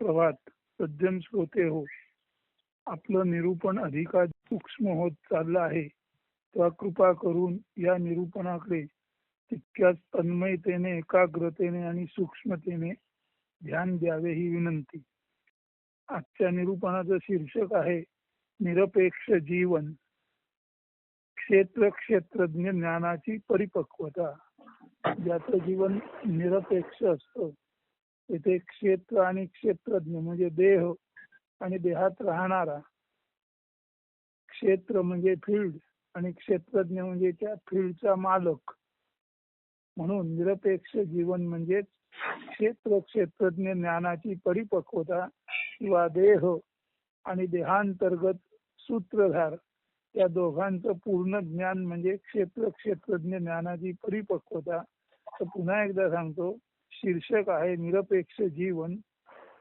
सुप्रभात सज्जन श्रोते हो. आपलं निरूपण अधिकाधिक सूक्ष्म होत चाललं आहे. तेव्हा कृपा करून या निरूपणाकडे तितक्याच तन्मयतेने एकाग्रतेने आणि सूक्ष्मतेने ध्यान द्यावे ही विनंती. आजच्या निरूपणाचं शीर्षक आहे निरपेक्ष जीवन. क्षेत्र क्षेत्रज्ञ ज्ञानाची परिपक्वता. ज्याचं जीवन निरपेक्ष असतं तेथे क्षेत्र आणि क्षेत्रज्ञ म्हणजे देह आणि देहात राहणारा. क्षेत्र म्हणजे फील्ड आणि क्षेत्रज्ञ म्हणजे त्या फील्डचा मालक. म्हणून निरपेक्ष जीवन म्हणजे क्षेत्र क्षेत्रज्ञ ज्ञानाची परिपक्वता किंवा देह आणि देहांतर्गत सूत्रधार. या दोघांचं पूर्ण ज्ञान म्हणजे क्षेत्र क्षेत्रज्ञ ज्ञानाची परिपक्वता. तर पुन्हा एकदा सांगतो शीर्षक आहे निरपेक्ष जीवन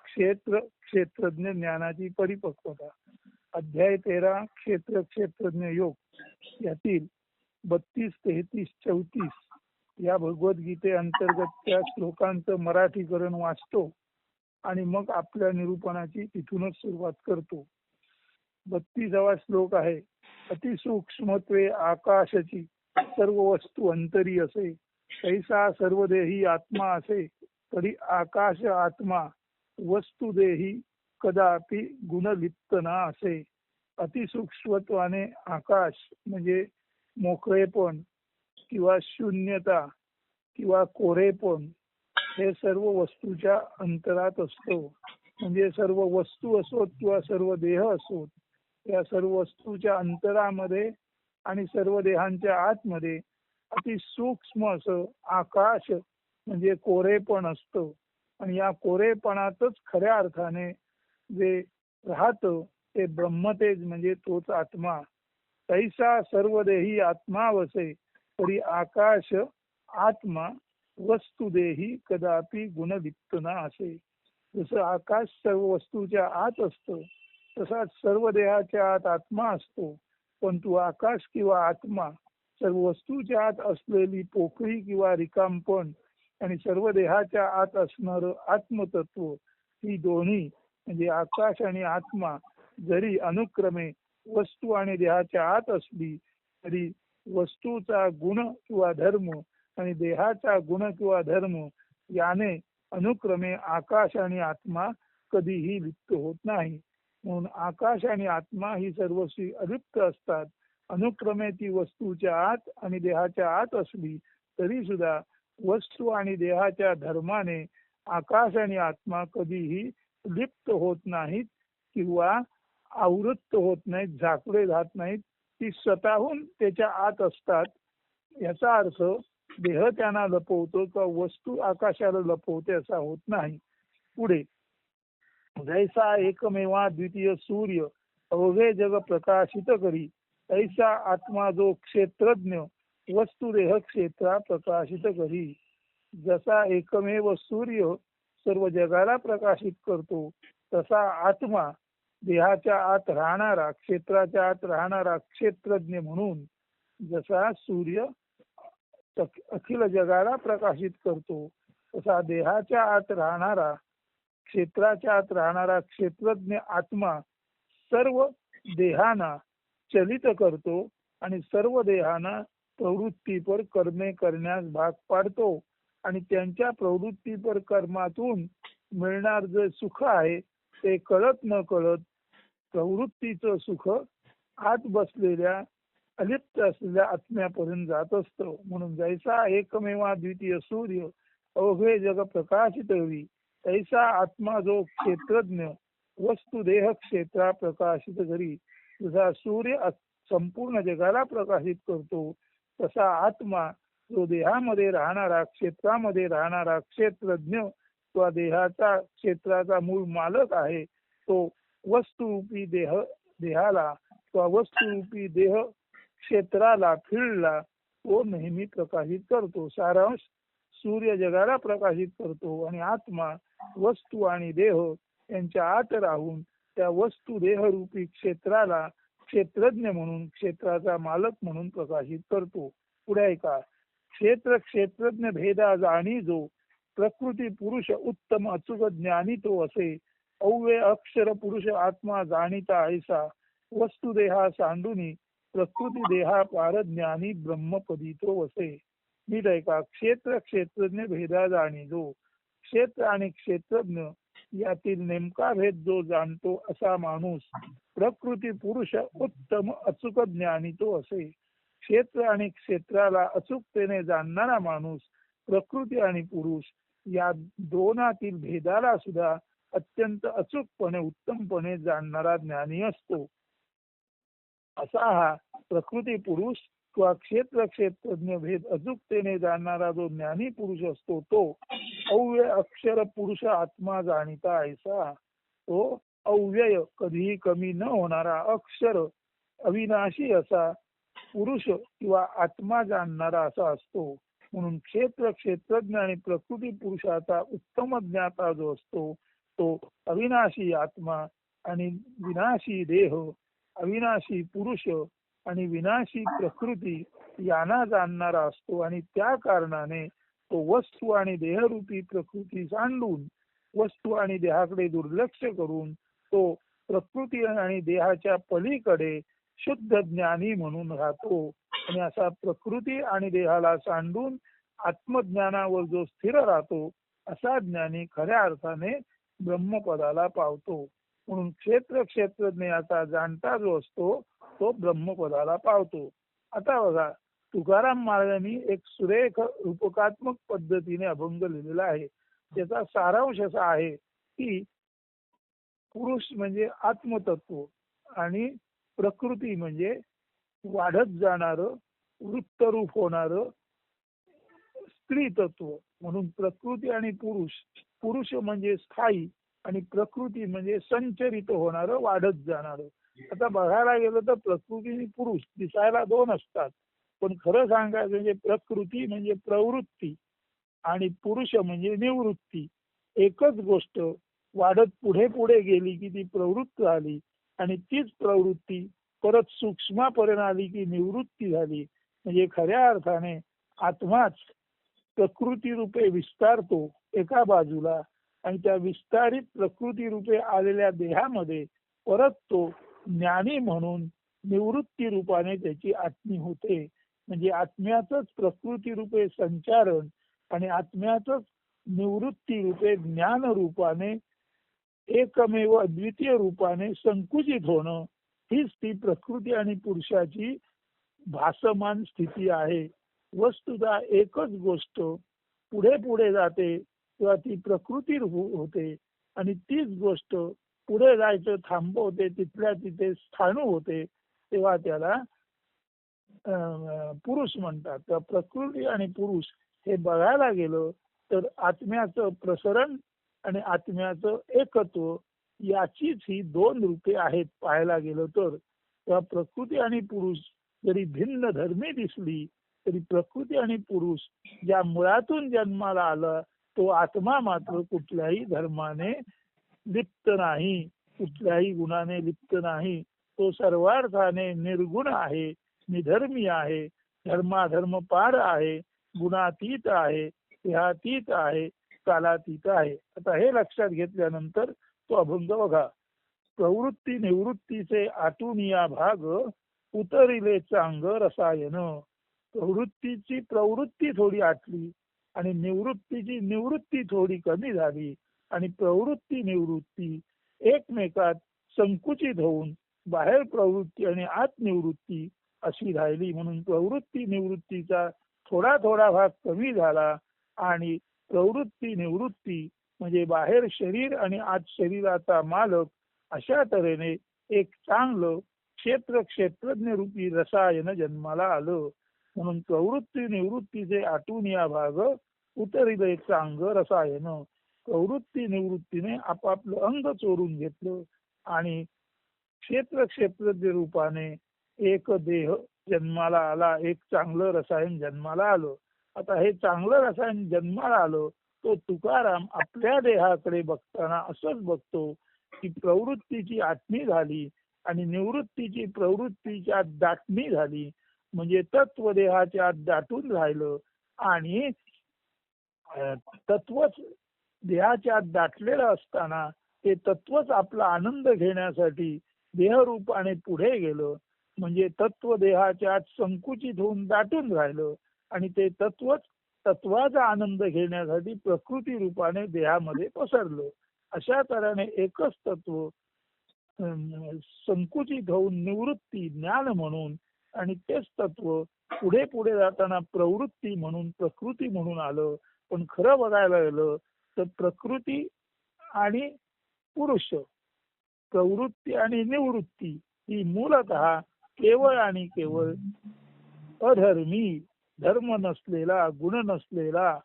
क्षेत्र क्षेत्रज्ञ ज्ञानाची परिपक्वता. अध्याय तेरा क्षेत्र क्षेत्रज्ञ योग. यातील बत्तीस तेहतीस चौतीस या भगवद्गीते अंतर्गत त्या श्लोकांचं मराठीकरण वाचतो आणि मग आपल्या निरूपणाची तिथूनच सुरुवात करतो. बत्तीसावा श्लोक आहे अतिसूक्ष्मत्वे आकाशाची सर्व वस्तू अंतरी असे. ऐसा सर्व देही आत्मा असे तरी आकाश आत्मा वस्तू देही कदापि गुणलिप्त ना असे अतिसूक्ष्मत्वाने आकाश म्हणजे मोकळेपण किंवा शून्यता किंवा कोरेपण हे सर्व वस्तूच्या अंतरात असतो. म्हणजे सर्व वस्तू असोत किंवा सर्व देह असोत या सर्व वस्तूच्या अंतरामध्ये आणि सर्व देहांच्या आतमध्ये अति सूक्ष्म असं आकाश म्हणजे कोरेपण असतं. आणि या कोरेपणातच खऱ्या अर्थाने जे राहतं ते ब्रह्मतेज म्हणजे तोच आत्मा. तैसा सर्व देही आत्मा वसे तरी आकाश आत्मा वस्तुदेही कदापि गुणलिप्त ना असे जसं आकाश सर्व वस्तूच्या आत असतं तसाच सर्व देहाच्या आत आत्मा असतो. पण तू आकाश किंवा आत्मा सर्व वस्तूच्या आत असलेली पोकळी किंवा रिकामपण आणि सर्व देहाच्या आत असणार आत्मतत्व ही दोन्ही म्हणजे आकाश आणि आत्मा जरी अनुक्रमे वस्तू आणि देहाच्या आत असली तरी वस्तूचा गुण किंवा धर्म आणि देहाचा गुण किंवा धर्म याने अनुक्रमे आकाश आणि आत्मा कधीही लिप्त होत नाही. म्हणून आकाश आणि आत्मा ही सर्वस्वी अलिप्त असतात. अनुक्रमे ती वस्तूच्या आत आणि देहाच्या आत असली तरी सुद्धा वस्तू आणि देहाच्या धर्माने आकाश आणि आत्मा कधीही लिप्त होत नाहीत किंवा आवृत्त होत नाहीत झाकले जात नाहीत. ती स्वतःहून त्याच्या आत असतात. याचा अर्थ देह त्यांना लपवतो किंवा वस्तू आकाशाला लपवते असा होत नाही. पुढे जैसा एकमेवा द्वितीय सूर्य अवघे जग प्रकाशित करी. ऐसा आत्मा जो क्षेत्रज्ञ वस्तुदेह क्षेत्रा प्रकाशित करी जसा एकमेव सूर्य सर्व जगाला प्रकाशित करतो तसा आत्मा देहाच्या आत राहणारा क्षेत्राच्या आत राहणारा क्षेत्रज्ञ म्हणून जसा सूर्य अखिल जगाला प्रकाशित करतो तसा देहाच्या आत राहणारा क्षेत्राच्या आत राहणारा क्षेत्रज्ञ आत्मा सर्व देहाना चलित करतो आणि सर्व देहाना प्रवृत्तीपर कर्मे करण्यास भाग पाडतो. आणि त्यांच्या प्रवृत्तीपर कर्मातून मिळणार जे सुख आहे ते कळत न कळत प्रवृत्तीचं सुख आत बसलेल्या अलिप्त असलेल्या आत्म्यापर्यंत जात असतो. म्हणून जैसा एकमेवा द्वितीय सूर्य अवघे जग प्रकाशित हवी तैसा आत्मा जो क्षेत्रज्ञ वस्तुदेह क्षेत्रा प्रकाशित घरी जसा सूर्य संपूर्ण जगाला प्रकाशित करतो. तसा आत्मा जो देहामध्ये राहणारा क्षेत्रामध्ये राहणारा क्षेत्रज्ञ किंवा देहाचा क्षेत्राचा मूळ मालक आहे. तो वस्तुरूपी देह देहाला किंवा वस्तुरूपी देह क्षेत्राला फिल्डला तो नेहमी प्रकाशित करतो. सारांश सूर्य जगाला प्रकाशित करतो आणि आत्मा वस्तू आणि देह यांच्या आत राहून त्या वस्तू देहरूपी क्षेत्राला क्षेत्रज्ञ म्हणून क्षेत्राचा मालक म्हणून प्रकाशित करतो. पुढे ऐका. क्षेत्र क्षेत्रज्ञ भेदा जाणी जो प्रकृती पुरुष उत्तम अचूक ज्ञानी तो असे. अव्यय अक्षर पुरुष आत्मा जाणीता ऐसा. वस्तु देहा सांडुनी प्रकृती देहा पार ज्ञानी ब्रह्मपदी तो वसे नीट ऐका. क्षेत्र क्षेत्रज्ञ भेदा जाणी जो क्षेत्र आणि क्षेत्रज्ञ यातील नेमका भेद जो जाणतो असा माणूस प्रकृती पुरुष उत्तम अचूक ज्ञानी तो असे. क्षेत्र आणि क्षेत्राला अचूकतेने जाणणारा माणूस प्रकृती आणि पुरुष या दोनातील भेदाला सुद्धा अत्यंत अचूकपणे उत्तमपणे जाणणारा ज्ञानी असतो. असा हा प्रकृती पुरुष किंवा क्षेत्र क्षेत्रज्ञ भेद अचूकतेने जाणणारा जो ज्ञानी पुरुष असतो तो अव्यय अक्षर पुरुष आत्मा जाणीता ऐसा. तो अव्यय कधीही कमी न होणारा अक्षर अविनाशी असा. पुरुष किंवा आत्मा जाणणारा असा असतो. म्हणून क्षेत्र क्षेत्रज्ञ आणि प्रकृती पुरुषाचा उत्तम ज्ञाता जो असतो तो अविनाशी आत्मा आणि विनाशी देह अविनाशी पुरुष आणि विनाशी प्रकृती यांना जाणणारा असतो. आणि त्या कारणाने तो वस्तू आणि देहरूपी प्रकृती सांडून वस्तू आणि देहाकडे दुर्लक्ष करून तो प्रकृती आणि देहाच्या पलीकडे शुद्ध ज्ञानी म्हणून राहतो. आणि असा प्रकृती आणि देहाला सांडून आत्मज्ञानावर जो स्थिर राहतो असा ज्ञानी खऱ्या अर्थाने ब्रह्मपदाला पावतो. म्हणून क्षेत्र क्षेत्रज्ञाचा जाणता जो असतो तो ब्रह्मपदाला पावतो. आता बघा तुकाराम महाराजांनी एक सुरेख रूपकात्मक पद्धतीने अभंग लिहिलेला आहे. त्याचा सारांश असा आहे की पुरुष म्हणजे आत्मतत्व आणि प्रकृती म्हणजे वाढत जाणार वृत्तरूप होणार स्त्री तत्व म्हणून प्रकृती आणि पुरुष पुरुष म्हणजे स्थायी आणि प्रकृती म्हणजे संचरित होणार वाढत जाणार. आता बघायला गेलं तर प्रकृती आणि पुरुष दिसायला दोन असतात. पण खरं सांगायचं म्हणजे प्रकृती म्हणजे प्रवृत्ती आणि पुरुष म्हणजे निवृत्ती. एकच गोष्ट वाढत पुढे पुढे गेली की ती प्रवृत्त झाली आणि तीच प्रवृत्ती परत सूक्ष्मापर्यंत आली की निवृत्ती झाली. म्हणजे खऱ्या अर्थाने आत्माच प्रकृती रूपे विस्तारतो एका बाजूला आणि त्या विस्तारित प्रकृती रूपे आलेल्या देहामध्ये परत तो ज्ञानी म्हणून निवृत्ती रूपाने त्याची आत्मी होते. म्हणजे आत्म्याचंच प्रकृती रूपे संचारण आणि आत्म्याच निवृत्ती रूपे ज्ञान रूपाने एकमेव अद्वितीय रूपाने संकुचित होणं हीच ती प्रकृती आणि पुरुषाची भासमान स्थिती आहे. वस्तुता एकच गोष्ट पुढे पुढे जाते किंवा ती प्रकृती होते आणि तीच गोष्ट पुढे जायचं थांबवते तिथल्या तिथे स्थाणू होते तेव्हा त्याला पुरुष म्हणतात. तर प्रकृती आणि पुरुष हे बघायला गेलं तर आत्म्याचं प्रसरण आणि आत्म्याचं एकत्व याचीच ही दोन रूपे आहेत पाहायला गेलं तर. तेव्हा प्रकृती आणि पुरुष जरी भिन्न धर्मी दिसली तरी प्रकृती आणि पुरुष ज्या मुळातून जन्माला आला तो आत्मा मात्र कुठल्याही धर्माने लिप्त नाही. कुठल्याही गुणाने लिप्त नाही. तो सर्वार्थाने निर्गुण आहे. निधर्मी आहे. धर्माधर्म पार आहे. गुणातीत आहे. देहातीत आहे. कालातीत आहे. आता हे लक्षात घेतल्यानंतर तो अभंग बघा. प्रवृत्ती निवृत्तीचे आटून या भाग उतरिले चांग रसायन. प्रवृत्तीची प्रवृत्ती थोडी आटली आणि निवृत्तीची निवृत्ती थोडी कमी झाली आणि प्रवृत्ती निवृत्ती एकमेकात संकुचित होऊन बाहेर प्रवृत्ती आणि आत निवृत्ती अशी राहिली म्हणून प्रवृत्ती निवृत्तीचा थोडा थोडा भाग कमी झाला आणि प्रवृत्ती निवृत्ती म्हणजे बाहेर शरीर आणि आत शरीराचा मालक अशा तऱ्हेने एक चांगलं क्षेत्र क्षेत्रज्ञ रूपी रसायन जन्माला आलं. म्हणून प्रवृत्ती निवृत्तीचे आटून या भाग उतरिले चांग रसायन. प्रवृत्ती निवृत्तीने आपापलं अंग चोरून घेतलं आणि क्षेत्र क्षेत्रज्ञ रूपाने एक देह जन्माला आला एक चांगलं रसायन जन्माला आलं. आता हे चांगलं रसायन जन्माला आलं तो तुकाराम आपल्या देहाकडे बघताना असंच बघतो की प्रवृत्तीची आठणी झाली आणि निवृत्तीची प्रवृत्तीच्या दाटणी झाली. म्हणजे तत्व देहाच्या दाटून राहिलं आणि तत्वच देहाच्या दाटलेलं असताना ते तत्वच आपला आनंद घेण्यासाठी देहरूपाने पुढे गेलं. म्हणजे तत्व देहाच्या आत संकुचित होऊन दाटून राहिलं आणि ते तत्वच तत्वाचा आनंद घेण्यासाठी प्रकृती रूपाने देहामध्ये पसरलं. अशा तऱ्हेने एकच तत्व संकुचित होऊन निवृत्ती ज्ञान म्हणून आणि तेच तत्व पुढे पुढे जाताना प्रवृत्ती म्हणून प्रकृती म्हणून आलं. पण खरं बघायला गेलं तर प्रकृती आणि पुरुष प्रवृत्ती आणि निवृत्ती ही मूलत केवळ आणि केवळ अधर्मी धर्म नसलेला गुण नसलेला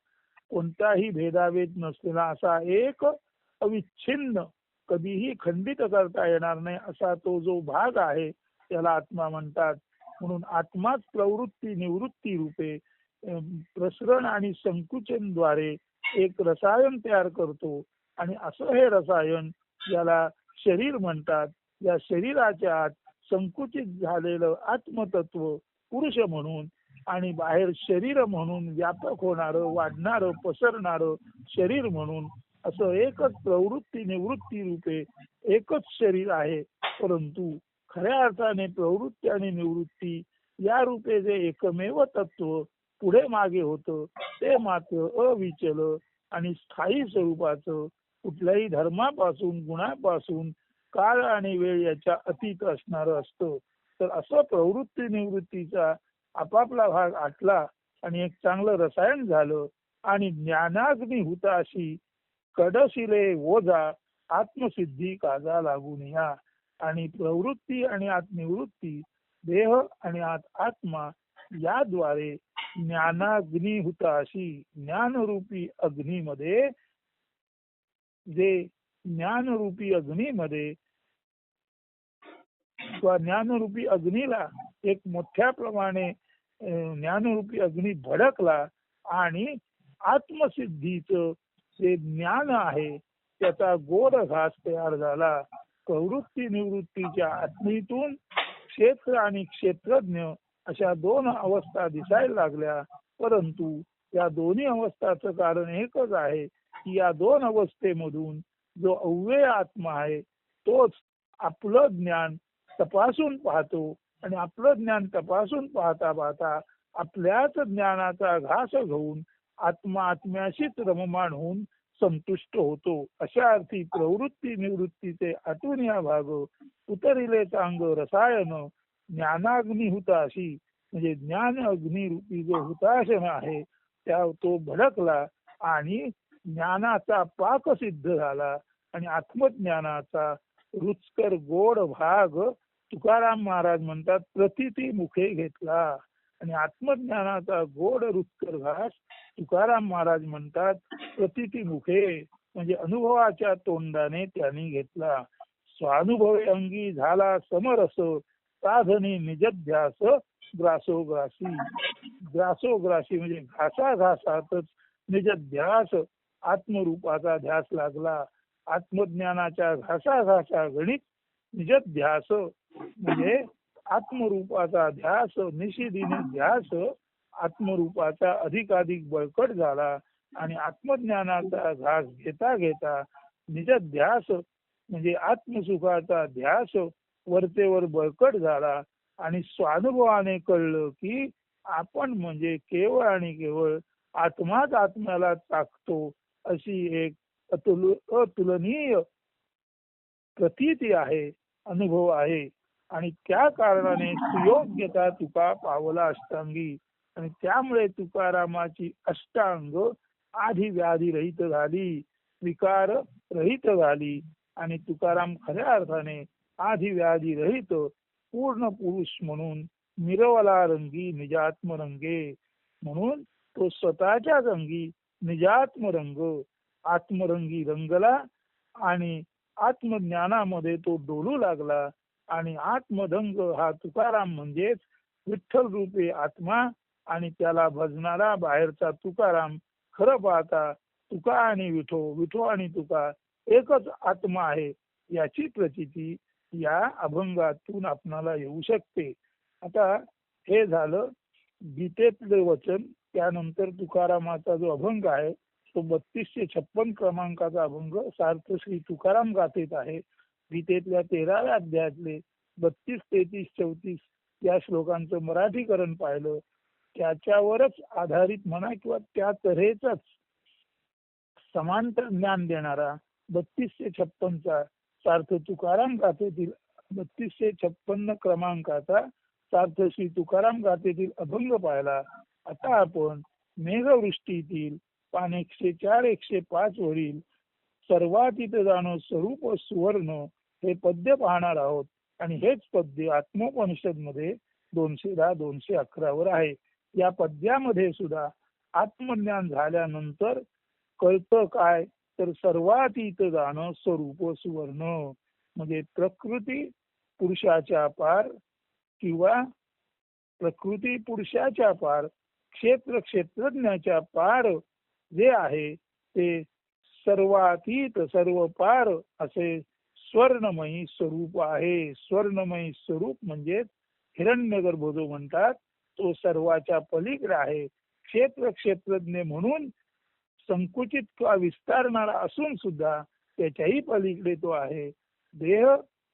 कोणताही भेदाभेद नसलेला असा एक अविच्छिन्न कधीही खंडित करता येणार नाही असा तो जो भाग आहे त्याला आत्मा म्हणतात. म्हणून आत्माच प्रवृत्ती निवृत्ती रूपे प्रसरण आणि संकुचनद्वारे एक रसायन तयार करतो. आणि असं हे रसायन ज्याला शरीर म्हणतात या शरीराच्या आत संकुचित झालेलं आत्मतत्व पुरुष म्हणून आणि बाहेर शरीर म्हणून व्यापक होणारं वाढणारं पसरणारं शरीर म्हणून असं एकच प्रवृत्ती निवृत्ती रूपे एकच शरीर आहे. परंतु खऱ्या अर्थाने प्रवृत्ती आणि निवृत्ती या रूपे जे एकमेव तत्व पुढे मागे होतं ते मात्र अविचल आणि स्थायी स्वरूपाचं कुठल्याही धर्मापासून गुणापासून काळ आणि वेळ याच्या अतीत असणार असतो. तर असं प्रवृत्ती निवृत्तीचा आपापला भाग आटला आणि एक चांगलं रसायन झालं आणि ज्ञानाग्नी हुता कडशिले ओझा आत्मसिद्धी काजा लागून या आणि प्रवृत्ती आणि आत्मनिवृत्ती देह आणि आत आत्मा याद्वारे ज्ञानाग्नी हुता ज्ञानरूपी अग्नीमध्ये जे ज्ञानरूपी अग्नीमध्ये ज्ञानरूपी अग्नीला एक मोठ्या प्रमाणे ज्ञानरूपी अग्नी भडकला आणि आत्मसिद्धीच जे ज्ञान आहे त्याचा गोड घास तयार झाला. प्रवृत्ती निवृत्तीच्या आत्मीतून क्षेत्र आणि क्षेत्रज्ञ अशा दोन अवस्था दिसायला लागल्या. परंतु या दोन्ही अवस्थाचं कारण एकच आहे की या दोन अवस्थेमधून जो अव्यय आत्मा आहे तोच आपलं ज्ञान तपासून पाहतो आणि आपलं ज्ञान तपासून पाहता पाहता आपल्याच ज्ञानाचा घास घेऊन आत्मा आत्म्याशीच रममाण होऊन संतुष्ट होतो. अशा अर्थी प्रवृत्ती निवृत्तीचे आतून या भाग उतरिले चांग रसायन ज्ञानाग्नी हुताशी म्हणजे ज्ञान अग्निरूपी जो हुताशन आहे त्या तो भडकला आणि ज्ञानाचा पाक सिद्ध झाला आणि आत्मज्ञानाचा रुचकर गोड भाग तुकाराम महाराज म्हणतात प्रतिती मुखे घेतला आणि आत्मज्ञानाचा गोड रुचकर घास तुकाराम महाराज म्हणतात प्रतिती मुखे म्हणजे अनुभवाच्या तोंडाने त्यांनी घेतला. स्वानुभवे अंगी झाला समरस साधने निजध्यास ग्रासोग्रासी. ग्रासोग्रासी म्हणजे घासा घासातच निजध्यास आत्मरूपाचा ध्यास लागला. आत्मज्ञानाच्या घासा घासा गणित निजध्यास म्हणजे आत्मरूपाचा ध्यास निषेधीने ध्यास आत्मरूपाचा अधिकाधिक बळकट झाला आणि आत्मज्ञानाचा घास घेता घेता निज ध्यास म्हणजे आत्मसुखाचा ध्यास वरतेवर बळकट झाला आणि स्वानुभवाने कळलं की आपण म्हणजे केवळ आणि केवळ आत्माच आत्म्याला टाकतो अशी एक अतुल अतुलनीय प्रतीती आहे. अनुभव आहे. आणि त्या कारणाने सुयोग्यता तुका पावला अष्टांगी. आणि त्यामुळे तुकारामाची अष्टांग आधी व्याधी रहित झाली. विकार रहित झाली. आणि तुकाराम खऱ्या अर्थाने आधी व्याधी रहित पूर्ण पुरुष म्हणून मिरवला रंगी निजात्म रंगे म्हणून तो स्वतःच्याच अंगी निजात्म रंग आत्मरंगी रंगला आणि आत्मज्ञानामध्ये तो डोलू लागला आणि आत्मधंग हा तुकाराम म्हणजेच विठ्ठल रूपे आत्मा आणि त्याला भजणारा बाहेरचा तुकाराम खरं पाहता तुका आणि विठो विठो आणि तुका एकच आत्मा आहे याची प्रचिती या अभंगातून आपणाला येऊ शकते. आता हे झालं गीतेतले वचन त्यानंतर तुकारामाचा जो अभंग आहे तो बत्तीसशे छप्पन क्रमांकाचा अभंग सार्थ श्री तुकाराम गाथेत आहे. गीतेतल्या तेराव्या अध्यायातले बत्तीस तेहतीस चौतीस या श्लोकांचं मराठीकरण पाहिलं. त्याच्यावरच आधारित म्हणा किंवा त्या तऱ्हेच समांतर ज्ञान देणारा बत्तीसशे छप्पनचा सार्थ तुकाराम गाथेतील बत्तीसशे छप्पन्न क्रमांकाचा सार्थ श्री तुकाराम गाथेतील अभंग पाहिला. आता आपण मेघवृष्टीतील पान एकशे चार एकशे पाच वरील. सर्वातीत जाणं स्वरूप सुवर्ण हे पद्य पाहणार आहोत. आणि हेच पद्य आत्मोपनिषदमध्ये दोनशे दहा दोनशे अकरा आहे. या पद्यामध्ये सुद्धा आत्मज्ञान झाल्यानंतर कळतं काय? तर सर्वातीत जाणं स्वरूप सुवर्ण. म्हणजे प्रकृती पुरुषाच्या पार किंवा प्रकृती पुरुषाच्या पार क्षेत्र क्षेत्रज्ञाच्या पार जे आहे ते सर्वातीत सर्व पार असे स्वर्णमयी स्वरूप आहे. स्वर्णमयी स्वरूप म्हणजे हिरण्यगर्भ जो म्हणतात तो सर्वाच्या पलीकडे आहे. क्षेत्र क्षेत्रज्ञ म्हणून संकुचित किंवा विस्तारणारा असून सुद्धा त्याच्याही पलीकडे तो आहे. देह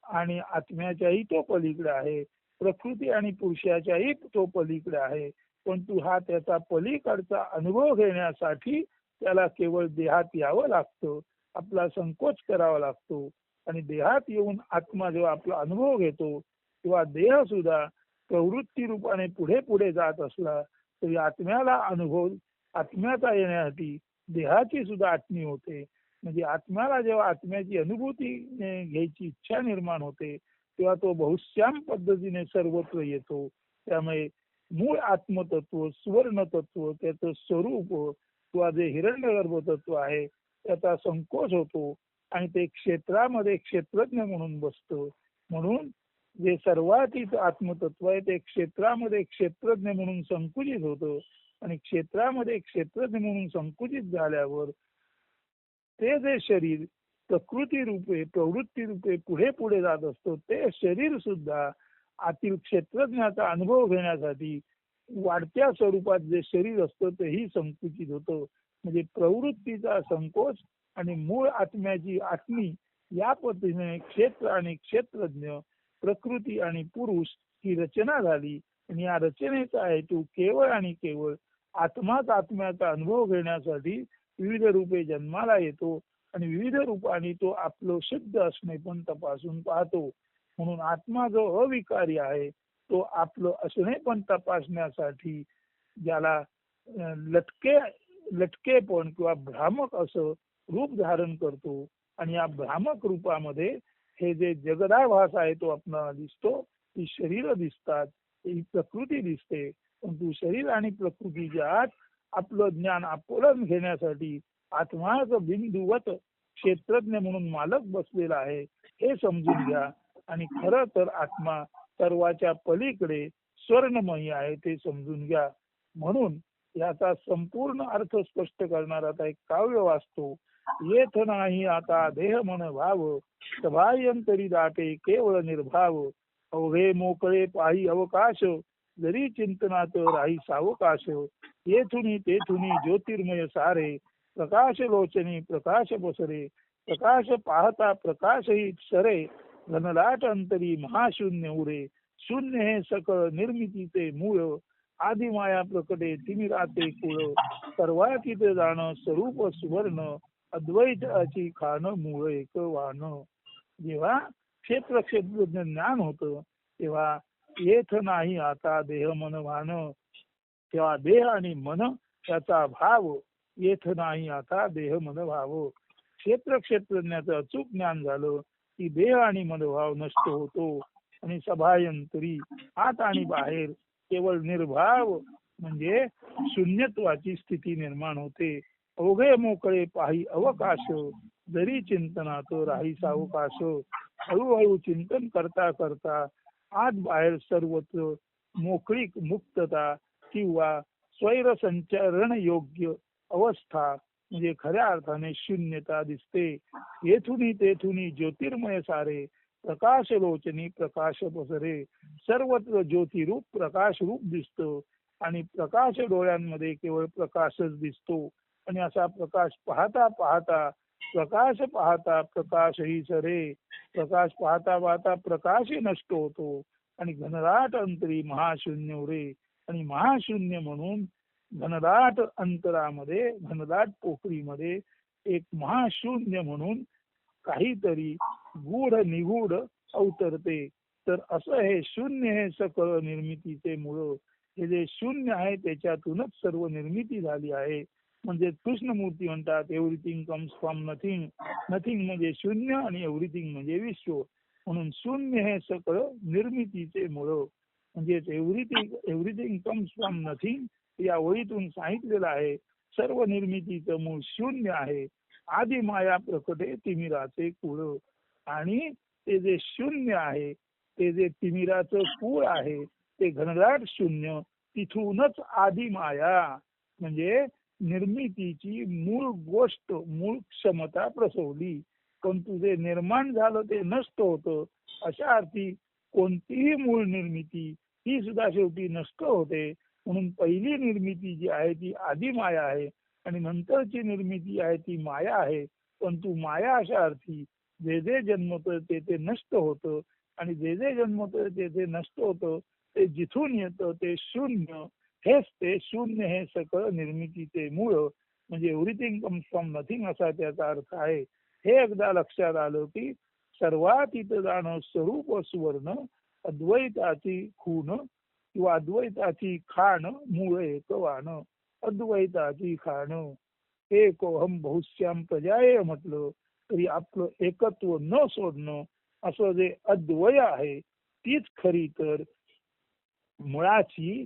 आणि आत्म्याच्याही तो पलीकडे आहे. प्रकृती आणि पुरुषाच्याही तो पलीकडे आहे. पण तू हा त्याचा पलीकडचा अनुभव घेण्यासाठी त्याला केवळ देहात यावं लागतं. आपला संकोच करावा लागतो. आणि देहात येऊन आत्मा जेव्हा आपला अनुभव घेतो तेव्हा देह सुद्धा प्रवृत्ती रूपाने पुढे पुढे जात असला तरी आत्म्याला अनुभव आत्म्याचा येण्यासाठी देहाची सुद्धा आत्मी होते. म्हणजे आत्म्याला जेव्हा आत्म्याची अनुभूती घ्यायची इच्छा निर्माण होते तेव्हा तो बहुश्याम पद्धतीने सर्वत्र येतो त्यामुळे मूळ आत्मतत्व सुवर्ण तत्व त्याचं स्वरूप किंवा जे हिरण्यगर्भ तत्व आहे त्याचा संकोच होतो आणि ते क्षेत्रामध्ये क्षेत्रज्ञ म्हणून बसतं. म्हणून जे सर्वातीत आत्मतत्व आहे ते क्षेत्रामध्ये क्षेत्रज्ञ म्हणून संकुचित होतं आणि क्षेत्रामध्ये क्षेत्रज्ञ म्हणून संकुचित झाल्यावर ते जे शरीर प्रकृती रूपे प्रवृत्ती रूपे पुढे पुढे जात असतो ते शरीर सुद्धा आतील क्षेत्रज्ञाचा अनुभव घेण्यासाठी वाढत्या स्वरूपात जे शरीर असतं तेही संकुचित होतं. म्हणजे प्रवृत्तीचा संकोच आणि मूळ आत्म्याची आत्मी या पद्धतीने क्षेत्र आणि क्षेत्रज्ञ प्रकृती आणि पुरुष ही रचना झाली. आणि या रचनेचा हेतू केवळ आणि केवळ आत्माच आत्म्याचा अनुभव घेण्यासाठी विविध रूपे जन्माला येतो. आणि विविध रूपाने तो आपलं शुद्ध असणे पण तपासून पाहतो. म्हणून आत्मा जो अविकारी आहे तो आपलं असणे पण तपासण्यासाठी ज्याला लटके लटके पण किंवा भ्रामक असं रूप धारण करतो. आणि या भ्रामक रूपामध्ये हे जे जगदाभास आहे तो आपणाला दिसतो ती शरीर दिसतात ही प्रकृती दिसते. परंतु शरीर आणि प्रकृतीच्या आत आपलं ज्ञान आपोलन घेण्यासाठी आत्माच बिंदुवत क्षेत्रज्ञ म्हणून मालक बसलेला आहे हे समजून घ्या. आणि खर तर आत्मा सर्वाच्या पलीकडे स्वर्णमयी आहे ते समजून घ्या. म्हणून याचा संपूर्ण अर्थ स्पष्ट करणारा आता एक काव्य वाचतो. येथ नाही आता देह मन भाव. सभायंतरी दाटे केवळ निर्भाव. अवघे मोकळे पाही अवकाश. जरी चिंतनात राही सावकाश. येथुनी तेथुनी ज्योतिर्मय सारे. प्रकाश लोचनी प्रकाश बसरे प्रकाश पाहता प्रकाशही सरे घनलाट अंतरी महाशून्य उरे शून्य हे सकळ निर्मितीचे मूळ आदिमाया प्रकटे तिमिराते कुळ सर्वा तिथे जाण स्वरूप सुवर्ण अद्वैत अची खाण मूळ एक वाण. जेव्हा क्षेत्र क्षेत्र ज्ञान होत तेव्हा येथ नाही आता देह मन वाण तेव्हा देह आणि मन याचा भाव येथ नाही आता देह मनभाव क्षेत्र क्षेत्रज्ञाचं अचूक ज्ञान झालं की देह आणि मनोभाव नष्ट होतो आणि सभायंतरी आत आणि बाहेर केवळ निर्भाव म्हणजे शून्यत्वाची स्थिती निर्माण होते. अवघे मोकळे पाही अवकाश जरी चिंतनात राही सावकाश हळूहळू चिंतन करता करता आत बाहेर सर्वत्र मोकळीक मुक्तता किंवा स्वैर संचरण योग्य अवस्था म्हणजे खऱ्या अर्थाने शून्यता दिसते. येथुनी तेथुनी ज्योतिर्मय सारे प्रकाश लोचनी प्रकाश पसरे. सर्वत्र ज्योतिरूप प्रकाश रूप दिसतो आणि प्रकाश डोळ्यांमध्ये केवळ प्रकाशच दिसतो. आणि असा प्रकाश पाहता पाहता प्रकाश पाहता प्रकाश ही सरे. प्रकाश पाहता पाहता प्रकाशही नष्ट होतो. आणि घनराट अंतरी महाशून्य उरे. आणि महाशून्य म्हणून घनदाट अंतरामध्ये घनदाट पोखरीमध्ये एक महाशून्य म्हणून काहीतरी गूढ निगूढ अवतरते. तर असं हे शून्य हे सकळ निर्मितीचे मूळ. हे जे शून्य आहे त्याच्यातूनच सर्व निर्मिती झाली आहे. म्हणजे कृष्णमूर्ती म्हणतात everything comes from nothing nothing म्हणजे शून्य आणि एव्हरीथिंग म्हणजे विश्व. म्हणून शून्य हे सकळ निर्मितीचे मूळ. म्हणजेच everything everything comes from nothing या ओळीतून सांगितलेलं आहे. सर्व निर्मितीचं मूळ शून्य आहे. आधी माया प्रकटे तिमिराचे कुळ. आणि ते जे शून्य आहे ते जे तिमिराचं कुळ आहे ते घनदाट शून्य. तिथूनच आधी माया. म्हणजे निर्मितीची मूळ गोष्ट मूळ क्षमता प्रसवली. परंतु जे निर्माण झालं ते नष्ट होतं. अशा अर्थी कोणतीही मूळ निर्मिती ही सुद्धा शेवटी नष्ट होते. म्हणून पहिली निर्मिती जी आहे ती आधी माया आहे आणि नंतरची निर्मिती आहे ती माया आहे. परंतु माया अशा अर्थी जे जे जन्मत ते ते नष्ट होतं आणि जे जे जन्मत ते ते नष्ट होतं ते जिथून येतं ते शून्य. हेच ते शून्य हे सकळ निर्मितीचे मूळ म्हणजे एव्हरीथिंग कम्स फ्रॉम नथिंग असा त्याचा अर्थ आहे. हे एकदा लक्षात आलं की सर्वात इथं जाणं स्वरूप सुवर्ण अद्वैताची खून किंवा अद्वैताची खाण मूळ एकवान अद्वैताची खाण एकोहम बहुश्याम प्रजाय म्हटलं तरी आपलं एकत्व न सोडणं असं जे अद्वय आहे तीच खरी तर मुळाची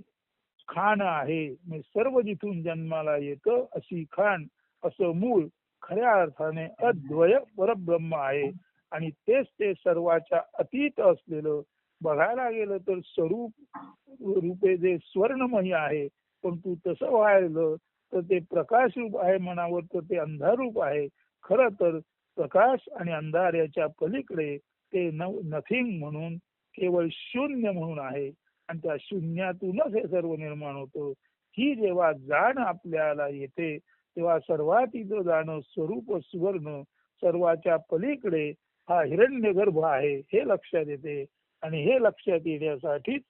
खाण आहे. सर्व जिथून जन्माला येतं अशी खाण असं मूळ खऱ्या अर्थाने अद्वय परब्रह्म आहे. आणि तेच ते सर्वाच्या अतीत असलेलं बघायला गेलं तर स्वरूप रूपे जे स्वर्णमयी आहे परंतु तसं व्हायलं तर ते प्रकाश रूप आहे म्हणावं तर ते अंधार रूप आहे. खर तर प्रकाश आणि अंधार याच्या पलीकडे ते नथिंग म्हणून केवळ शून्य म्हणून आहे. आणि त्या शून्यातूनच हे सर्व निर्माण होतं. ही जेव्हा जाण आपल्याला येते तेव्हा सर्वात इथं जाणं स्वरूप सुवर्ण सर्वाच्या पलीकडे हा हिरण्यगर्भ आहे हे लक्षात येते. आणि हे लक्षात येण्यासाठीच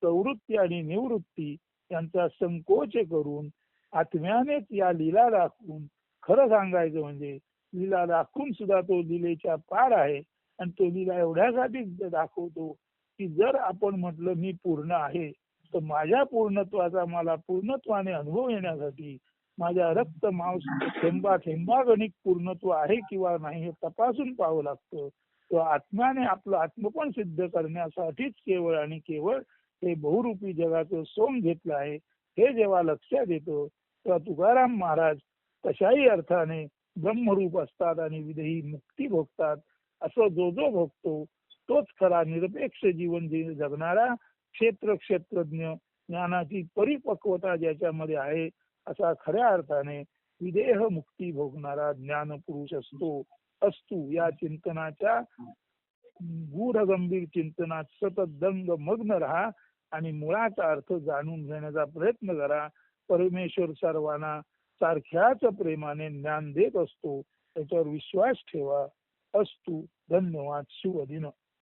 प्रवृत्ती आणि निवृत्ती यांचा संकोच करून आत्म्यानेच या लीला दाखवून खरं सांगायचं म्हणजे लीला दाखवून सुद्धा तो लिलेच्या पार आहे आणि तो लीला एवढ्यासाठीच दाखवतो की जर आपण म्हटलं मी पूर्ण आहे तर माझ्या पूर्णत्वाचा मला पूर्णत्वाने अनुभव येण्यासाठी माझ्या रक्त मांस थेंबा थेंबागणिक पूर्णत्व आहे किंवा नाही हे तपासून पाहावं लागतं. तो आत्म्याने आपलं आत्मपण सिद्ध करण्यासाठीच केवळ आणि केवळ हे बहुरूपी जगाचं सोम घेतलं आहे हे जेव्हा लक्षात येतो तेव्हा तुकाराम महाराज तशाही अर्थाने ब्रह्मरूप असतात आणि विधेयी मुक्ती भोगतात असं जो जो भोगतो तोच खरा निरपेक्ष जीवन जगणारा क्षेत्र क्षेत्रज्ञ ज्ञानाची परिपक्वता ज्याच्यामध्ये आहे असा खऱ्या अर्थाने विदेह मुक्ती भोगणारा ज्ञान पुरुष असतो. असतो. या चिंतनाच्या गूढ गंभीर चिंतनात सतत दंग मग्न राहा आणि मुळाचा अर्थ जाणून घेण्याचा प्रयत्न करा. परमेश्वर सर्वांना सारख्याच प्रेमाने ज्ञान देत असतो. त्याच्यावर विश्वास ठेवा. असतो. धन्यवाद. शुभ दिन.